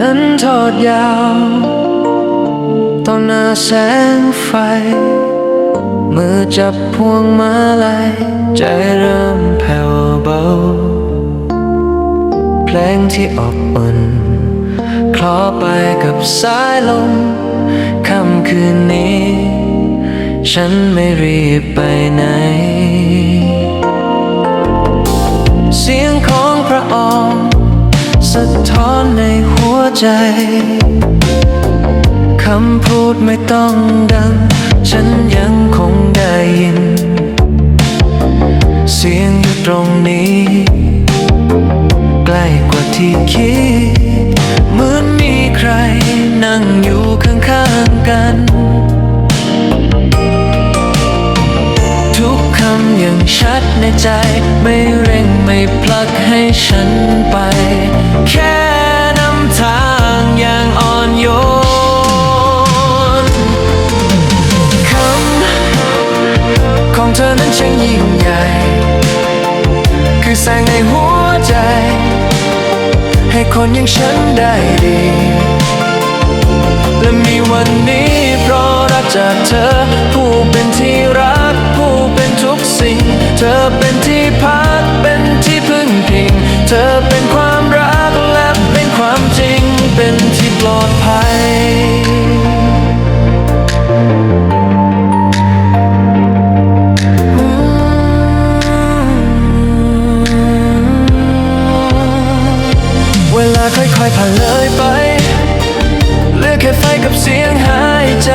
นั้นทอดยาว ต่อหน้าแสงไฟ มือจับพวงมาลัยใจเริ่มแผ่วเบา เพลงที่อบอุ่นคลอไปกับสายลมค่ำคืนนี้ ฉันไม่รีบไปไหน เสียงของพระองค์สะท้อนในหัว ใจ คำพูดไม่ต้องดัง ฉันยังคงได้ยิน เสียงอยู่ตรงนี้ ใกล้กว่าที่คิด เหมือนมีใครนั่งอยู่ข้างๆกัน ทุกคำยังชัดในใจ ไม่เร่งไม่ผลักให้ฉันไป แค่ คนอย่างฉันได้ดี และมีวันนี้เพราะรักจากเธอ ผู้เป็นที่รัก ผู้เป็นทุกสิ่ง เธอเป็นที่พัก ค่อยผ่านเลยไปเหลือแค่ไฟกับเสียงหายใจ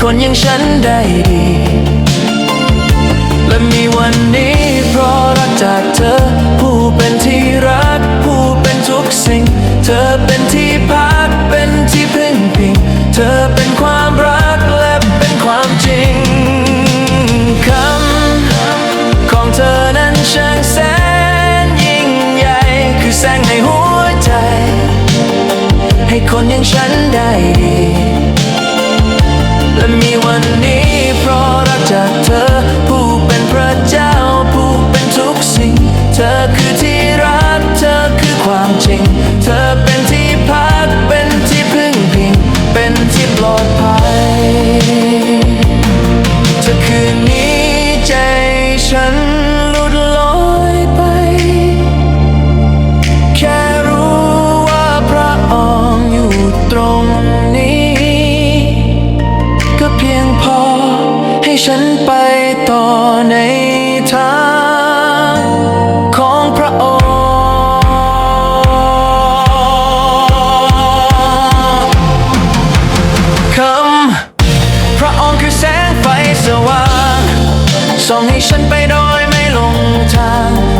คนอย่างฉันได้ดี และมีวันนี้เพราะรักจากเธอ ผู้เป็นที่รัก ผู้เป็นทุกสิ่ง เธอเป็นที่พักเป็นที่พึ่งพิง เธอเป็นความรักและเป็นความจริงคำของเธอนั้นช่างแสนยิ่งใหญ่ คือแสงในหัวใจ ให้คนอย่างฉันได้ดี จริง เธอเป็นที่พักเป็นที่พึ่งพิง เป็นที่ปลอดภัยเธอคืนนี้ใจฉันหลุดลอยไป แค่รู้ว่าพระองค์อยู่ตรงนี้ ก็เพียงพอให้ฉันไปต่อใน ส่งให้ฉันไปโดยไม่ลงทาง